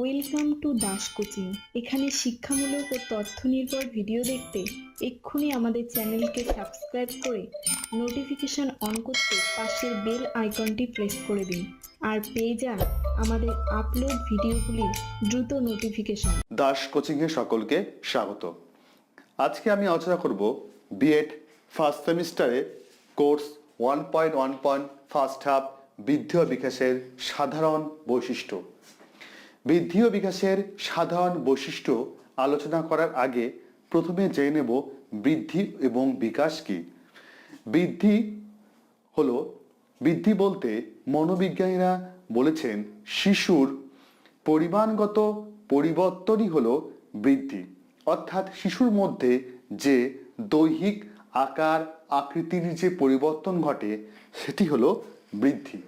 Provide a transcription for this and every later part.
Welcome to Das coaching. এখানে শিক্ষামূলক ও তথ্য নির্ভর ভিডিও দেখতে এক্ষুনি আমাদের চ্যানেলকে সাবস্ক্রাইব করে নোটিফিকেশন অন করতে পাশের বেল আইকনটি প্রেস করে দিন। আর পেয়ে যান আমাদের আপলোড ভিডিওগুলির দ্রুত নোটিফিকেশন। দাস কোচিংয়ে সকলকে স্বাগত। আজকে আমি আলোচনা করব বিএড ফার্স্ট সেমিস্টারে course one point one point first half বৃদ্ধি বিকাশের সাধারণ বৈশিষ্ট্য। বৃদ্ধি ও বিকাশের সাধারণ বৈশিষ্ট্য আলোচনা করার আগে প্রথমে জেনে নেব বৃদ্ধি এবং বিকাশ কি। বৃদ্ধি হলো, বৃদ্ধি বলতে মনোবিজ্ঞানীরা বলেছেন, শিশুর পরিমাণগত পরিবর্তনই হলো বৃদ্ধি। অর্থাৎ শিশুর মধ্যে যে দৈহিক আকার, আকৃতির যে পরিবর্তন ঘটে, সেটি হলো বৃদ্ধি।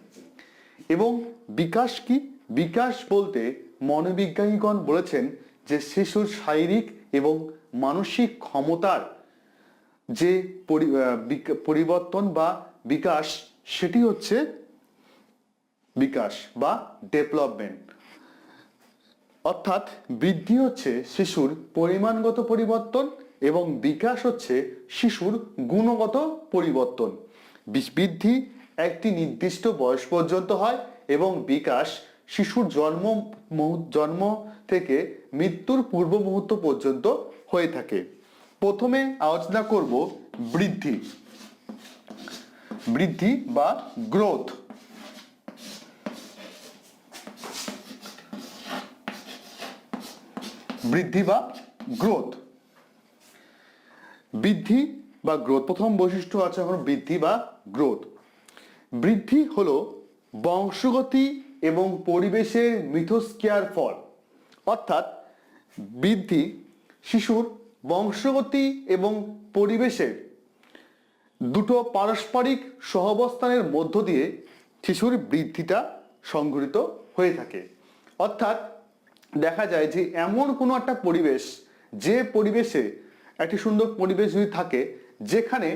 এবং বিকাশ কি? বিকাশ বলতে মনোবিজ্ঞানীগণ বলেছেন যে শিশুর শারীরিক এবং মানসিক ক্ষমতার যে পরি- পরিবর্তন বা বিকাশ, সেটি হচ্ছে বিকাশ বা ডেভেলপমেন্ট। অর্থাৎ বৃদ্ধি হচ্ছে শিশুর পরিমাণগত পরিবর্তন এবং বিকাশ হচ্ছে শিশুর গুণগত পরিবর্তন। বৃদ্ধি একটি নির্দিষ্ট বয়স পর্যন্ত হয় এবং বিকাশ শিশুর জন্ম জন্ম থেকে মৃত্যুর পূর্ব মুহূর্ত পর্যন্ত হয়ে থাকে। প্রথমে আলোচনা করব বৃদ্ধি। বৃদ্ধি বা গ্রোথ। বৃদ্ধি বা গ্রোথ। বৃদ্ধি বা গ্রোথ, প্রথম বৈশিষ্ট্য আছে এখন বৃদ্ধি বা গ্রোথ। বৃদ্ধি হলো বংশগতি এবং পরিবেশের মিথস্ক্রিয়ার ফল। অর্থাৎ বৃদ্ধি, শিশুর বংশগতি এবং পরিবেশের দুটো পারস্পরিক সহাবস্থানের মধ্য দিয়ে শিশুর বৃদ্ধিটা সংঘটিত হয়ে থাকে। অর্থাৎ দেখা যায় যে এমন কোনো একটা পরিবেশ, যে পরিবেশে একটি সুন্দর পরিবেশ যদি থাকে, যেখানে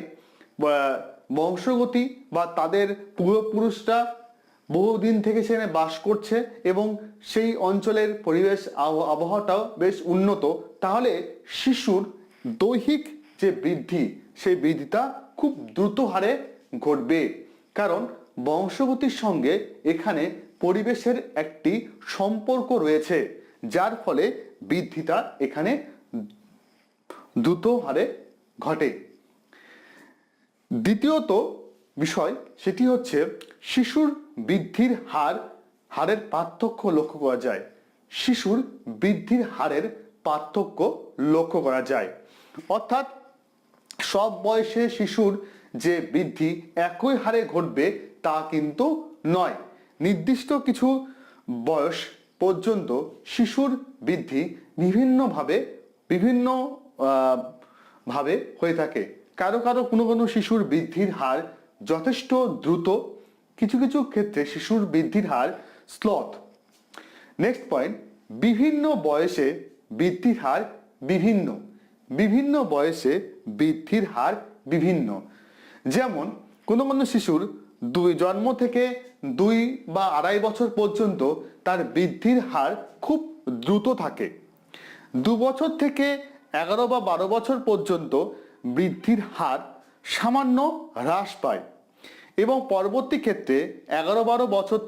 বংশগতি বা তাদের পূর্বপুরুষরা বহুদিন থেকে সেখানে বাস করছে এবং সেই অঞ্চলের পরিবেশ আব- আবহাওয়াটাও বেশ উন্নত। তাহলে শিশুর দৈহিক যে বৃদ্ধি, সেই বৃদ্ধিটা খুব দ্রুত হারে ঘটবে। কারণ বংশগতির সঙ্গে এখানে পরিবেশের একটি সম্পর্ক রয়েছে, যার ফলে বৃদ্ধিটা এখানে দ্রুত হারে ঘটে। দ্বিতীয়ত বিষয় সেটি হচ্ছে শিশুর বৃদ্ধির হার, হারের পার্থক্য লক্ষ্য করা যায়। শিশুর বৃদ্ধির হারের পার্থক্য লক্ষ্য করা যায়। অর্থাৎ সব বয়সে শিশুর যে বৃদ্ধি একই হারে ঘটবে তা কিন্তু নয়। নির্দিষ্ট কিছু বয়স পর্যন্ত শিশুর বৃদ্ধি বিভিন্নভাবে, বিভিন্ন ভাবে হয়ে থাকে। কারও কারও কোনো কোনো শিশুর বৃদ্ধির হার যথেষ্ট দ্রুত কিছু কিছু ক্ষেত্রে শিশুর বৃদ্ধির হার স্লথ নেক্সট পয়েন্ট বিভিন্ন বয়সে বৃদ্ধির হার বিভিন্ন। বিভিন্ন বয়সে বৃদ্ধির হার বিভিন্ন। যেমন, কোনো কোনো শিশুর দুই জন্ম থেকে দুই বা আড়াই বছর পর্যন্ত তার বৃদ্ধির হার খুব দ্রুত থাকে। দু বছর থেকে এগারো বা বারো বছর পর্যন্ত বৃদ্ধির হার সামান্য হ্রাস পায়। এবং পরবর্তী ক্ষেত্রে এগারো বারো বছর,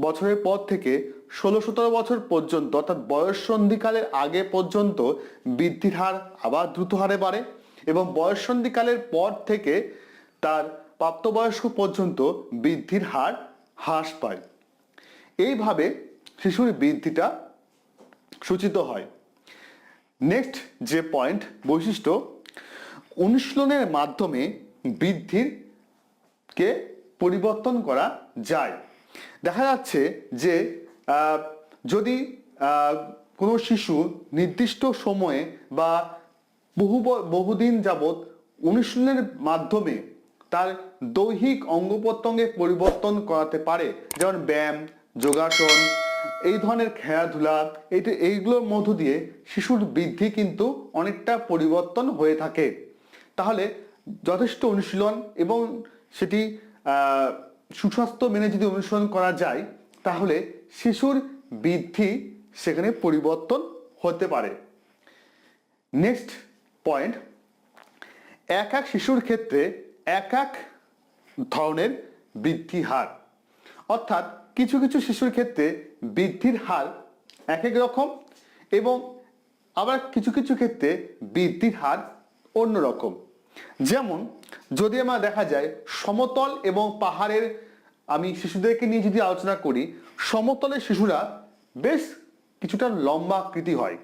বছরের পর থেকে ষোলো সতেরো বছর পর্যন্ত, অর্থাৎ বয়স সন্ধিকালের আগে পর্যন্ত বৃদ্ধির হার আবার দ্রুত হারে বাড়ে এবং বয়স সন্ধিকালের পর থেকে তার প্রাপ্তবয়স্ক পর্যন্ত বৃদ্ধির হার হ্রাস পায়। এইভাবে শিশুর বৃদ্ধিটা সূচিত হয়। নেক্সট যে পয়েন্ট বৈশিষ্ট্য অনুশীলনের মাধ্যমে বৃদ্ধির কে পরিবর্তন করা যায়। দেখা যাচ্ছে যে যদি কোনো শিশু নির্দিষ্ট সময়ে বা বহু বহুদিন যাবৎ অনুশীলনের মাধ্যমে তার দৈহিক অঙ্গ প্রত্যঙ্গে পরিবর্তন করাতে পারে, যেমন ব্যায়াম, যোগাসন, এই ধরনের খেলাধুলা এইগুলোর মধ্য দিয়ে শিশুর বৃদ্ধি কিন্তু অনেকটা পরিবর্তন হয়ে থাকে। তাহলে যথেষ্ট অনুশীলন এবং সেটি সুস্বাস্থ্য মেনে যদি অনুসরণ করা যায়, তাহলে শিশুর বৃদ্ধি সেখানে পরিবর্তন হতে পারে। নেক্সট পয়েন্ট এক এক শিশুর ক্ষেত্রে এক এক ধরনের বৃদ্ধি হার। অর্থাৎ কিছু কিছু শিশুর ক্ষেত্রে বৃদ্ধির হার এক এক রকম এবং আবার কিছু কিছু ক্ষেত্রে বৃদ্ধির হার অন্য রকম। যেমন, যদি আমরা দেখা যায়, সমতল এবং পাহাড়ের, আমি শিশুদেরকে নিয়ে যদি আলোচনা করি, সমতলের শিশুরা বেশ কিছুটা লম্বা আকৃতি হয়।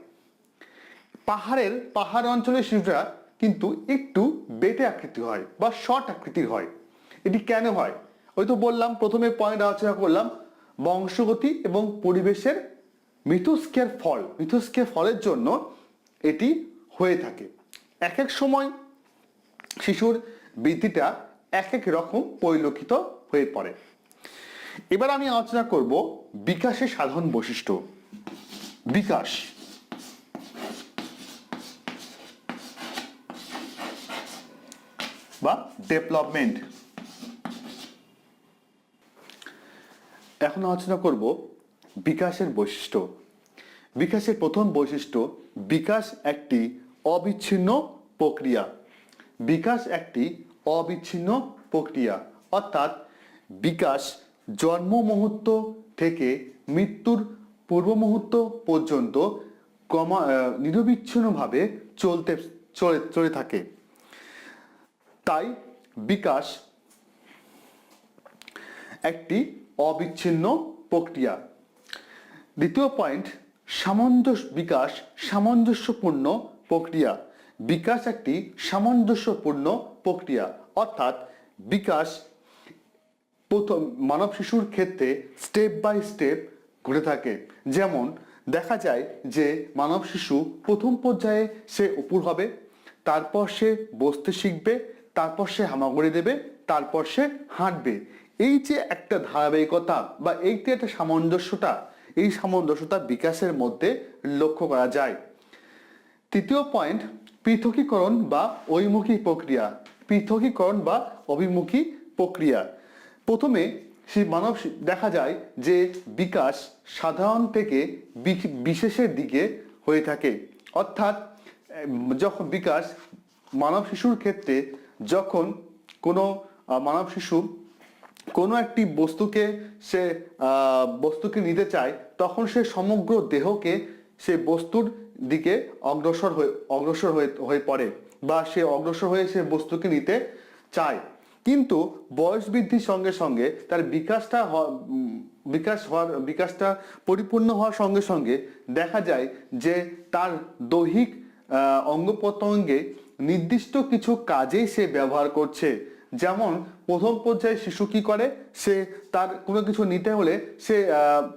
পাহাড়ের, পাহাড় অঞ্চলের শিশুরা কিন্তু একটু বেটে আকৃতি হয় বা শর্ট আকৃতির হয়। এটি কেন হয়? ওই তো বললাম, প্রথমে পয়েন্ট আলোচনা করলাম, বংশগতি এবং পরিবেশের মিথস্কের ফল। মিথস্কের ফলের জন্য এটি হয়ে থাকে। এক এক সময় শিশুর বৃদ্ধিটা এক এক রকম পরিলক্ষিত হয়ে পড়ে। এবার আমি আলোচনা করব বিকাশের সাধারণ বৈশিষ্ট্য। বিকাশ। বা ডেভেলপমেন্ট। এখন আলোচনা করব বিকাশের বৈশিষ্ট্য। বিকাশের প্রথম বৈশিষ্ট্য, বিকাশ একটি অবিচ্ছিন্ন প্রক্রিয়া। বিকাশ একটি অবিচ্ছিন্ন প্রক্রিয়া। অর্থাৎ বিকাশ জন্ম মুহূর্ত থেকে মৃত্যুর পূর্ব মুহূর্ত পর্যন্ত আহ, নিরবিচ্ছিন্নভাবে চলতে চলে চলে থাকে। তাই বিকাশ একটি অবিচ্ছিন্ন প্রক্রিয়া। দ্বিতীয় পয়েন্ট সামঞ্জস্য বিকাশ সামঞ্জস্যপূর্ণ প্রক্রিয়া। বিকাশ একটি সামঞ্জস্যপূর্ণ প্রক্রিয়া। অর্থাৎ বিকাশ প্রথম মানব শিশুর ক্ষেত্রে স্টেপ বাই স্টেপ ঘটে থাকে। যেমন, দেখা যায় যে মানব শিশু প্রথম পর্যায়ে সে উপর হবে, তারপর সে বসতে শিখবে, তারপর সে হামাগুড়ি দেবে, তারপর সে হাঁটবে। এই যে একটা ধারাবাহিকতা বা এই যে একটা সামঞ্জস্যতা, এই সামঞ্জস্যতা বিকাশের মধ্যে লক্ষ্য করা যায়। তৃতীয় পয়েন্ট পৃথকীকরণ বা ঐমুখী প্রক্রিয়া। পৃথকীকরণ বা অভিমুখী প্রক্রিয়া। প্রথমে সেই মানব দেখা যায় যে বিকাশ সাধারণ থেকে বিশেষের দিকে হয়ে থাকে। অর্থাৎ যখন বিকাশ মানব শিশুর ক্ষেত্রে যখন কোনো মানব শিশু কোনো একটি বস্তুকে সে বস্তুকে নিতে চায়, তখন সে সমগ্র দেহকে সে বস্তুর দিকে অগ্রসর হয়ে অগ্রসর হয়ে হয়ে পড়ে বা সে অগ্রসর হয়ে সে বস্তুকে নিতে চায়। কিন্তু বয়স বৃদ্ধির সঙ্গে সঙ্গে তার বিকাশটা বিকাশ হওয়ার, বিকাশটা পরিপূর্ণ হওয়ার সঙ্গে সঙ্গে দেখা যায় যে তার দৈহিক অঙ্গ প্রত্যঙ্গে নির্দিষ্ট কিছু কাজেই সে ব্যবহার করছে। যেমন প্রথম পর্যায়ে শিশু কি করে? সে তার কোনো কিছু নিতে হলে সে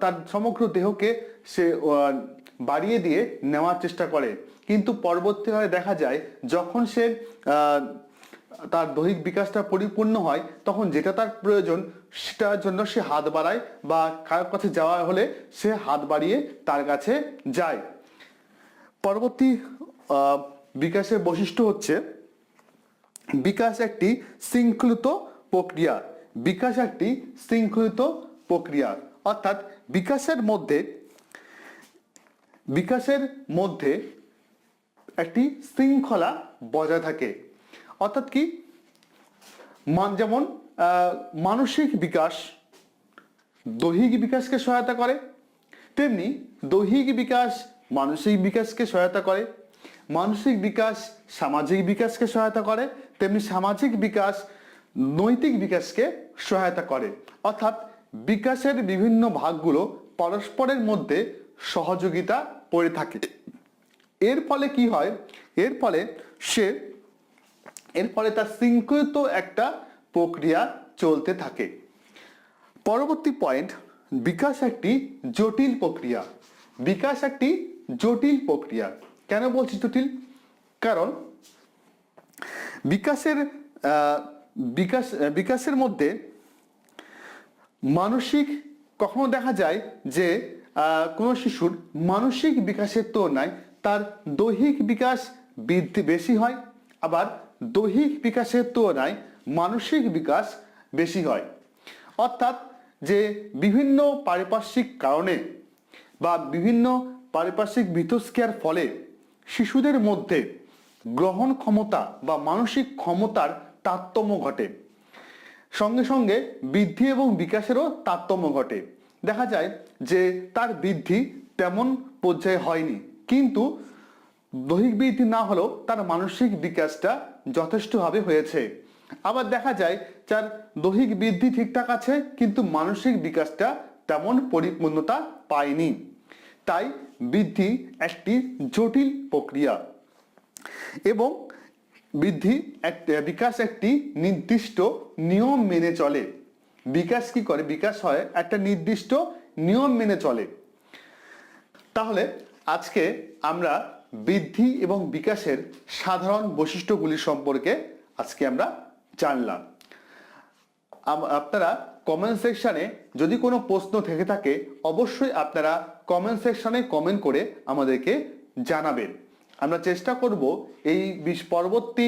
তার সমগ্র দেহকে সে বাড়িয়ে দিয়ে নেওয়ার চেষ্টা করে। কিন্তু পরবর্তীকালে দেখা যায়, যখন সে তার দৈহিক বিকাশটা পরিপূর্ণ হয়, তখন যেটা তার প্রয়োজন, সেটার জন্য সে হাত বাড়ায় বা কারোর কাছে যাওয়া হলে সে হাত বাড়িয়ে তার কাছে যায়। পরবর্তী বিকাশের বৈশিষ্ট্য হচ্ছে, বিকাশ একটি শৃঙ্খলিত প্রক্রিয়া। বিকাশ একটি শৃঙ্খলিত প্রক্রিয়া। অর্থাৎ বিকাশের মধ্যে বিকাশের মধ্যে একটি শৃঙ্খলা বজায় থাকে। অর্থাৎ কি? মান যেমন মানসিক বিকাশ দৈহিক বিকাশকে সহায়তা করে, তেমনি দৈহিক বিকাশ মানসিক বিকাশকে সহায়তা করে, মানসিক বিকাশ সামাজিক বিকাশকে সহায়তা করে, তেমনি সামাজিক বিকাশ নৈতিক বিকাশকে সহায়তা করে। অর্থাৎ বিকাশের বিভিন্ন ভাগগুলো পরস্পরের মধ্যে সহযোগিতা করে থাকে। এর ফলে কি হয়? এর ফলে সে, এর ফলে তার শৃঙ্খলিত একটা প্রক্রিয়া চলতে থাকে। পরবর্তী পয়েন্ট বিকাশ একটি জটিল প্রক্রিয়া। বিকাশ একটি জটিল প্রক্রিয়া। কেন বলছি জটিল? কারণ বিকাশের বিকাশ, বিকাশের মধ্যে মানসিক, কখনো দেখা যায় যে কোনো শিশুর মানসিক বিকাশের তুলনায় তার দৈহিক বিকাশ বৃদ্ধি বেশি হয়, আবার দৈহিক বিকাশের তুলনায় মানসিক বিকাশ বেশি হয়। অর্থাৎ যে বিভিন্ন পারিপার্শ্বিক কারণে বা বিভিন্ন পারিপার্শ্বিক মিথস্ক্রিয়ার ফলে শিশুদের মধ্যে গ্রহণ ক্ষমতা বা মানসিক ক্ষমতার তারতম্য ঘটে। সঙ্গে সঙ্গে বৃদ্ধি এবং বিকাশেরও তারতম্য ঘটে। দেখা যায় যে তার বৃদ্ধি তেমন পর্যায়ে হয়নি। কিন্তু দৈহিক বৃদ্ধি না হলেও তার মানসিক বিকাশটা যথেষ্টভাবে হয়েছে। আবার দেখা যায়, যার দৈহিক বৃদ্ধি ঠিকঠাক আছে, কিন্তু মানসিক বিকাশটা তেমন পরিপূর্ণতা পায়নি। তাই বৃদ্ধি একটি জটিল প্রক্রিয়া এবং বৃদ্ধি বিকাশ একটি নির্দিষ্ট নিয়ম মেনে চলে। বিকাশ কি করে? বিকাশ হয় একটা নির্দিষ্ট নিয়ম মেনে চলে। তাহলে আজকে আমরা বৃদ্ধি এবং বিকাশের সাধারণ বৈশিষ্ট্যগুলি সম্পর্কে আজকে আমরা জানলাম। আপনারা কমেন্ট সেকশনে যদি কোনো প্রশ্ন থেকে থাকে, অবশ্যই আপনারা কমেন্ট সেকশানে কমেন্ট করে আমাদেরকে জানাবেন। আমরা চেষ্টা করব এই পরবর্তী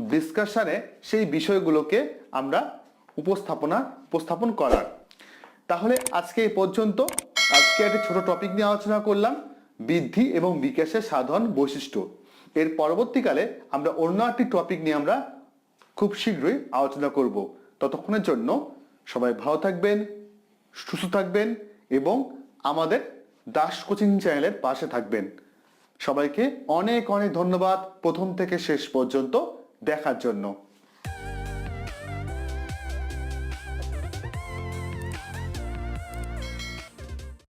ডিসকাশনে সেই বিষয়গুলোকে আমরা উপস্থাপনা, উপস্থাপন করার। তাহলে আজকে এই পর্যন্ত। আজকে একটি ছোট টপিক নিয়ে আলোচনা করলাম, বৃদ্ধি এবং বিকাশের সাধারণ বৈশিষ্ট্য। এর পরবর্তীকালে আমরা অন্য একটি টপিক নিয়ে আমরা খুব শীঘ্রই আলোচনা করব। ততক্ষণের জন্য সবাই ভালো থাকবেন, সুস্থ থাকবেন এবং আমাদের দাস কোচিং চ্যানেলের পাশে থাকবেন। সবাইকে অনেক অনেক ধন্যবাদ। প্রথম থেকে শেষ পর্যন্ত দেখার জন্য।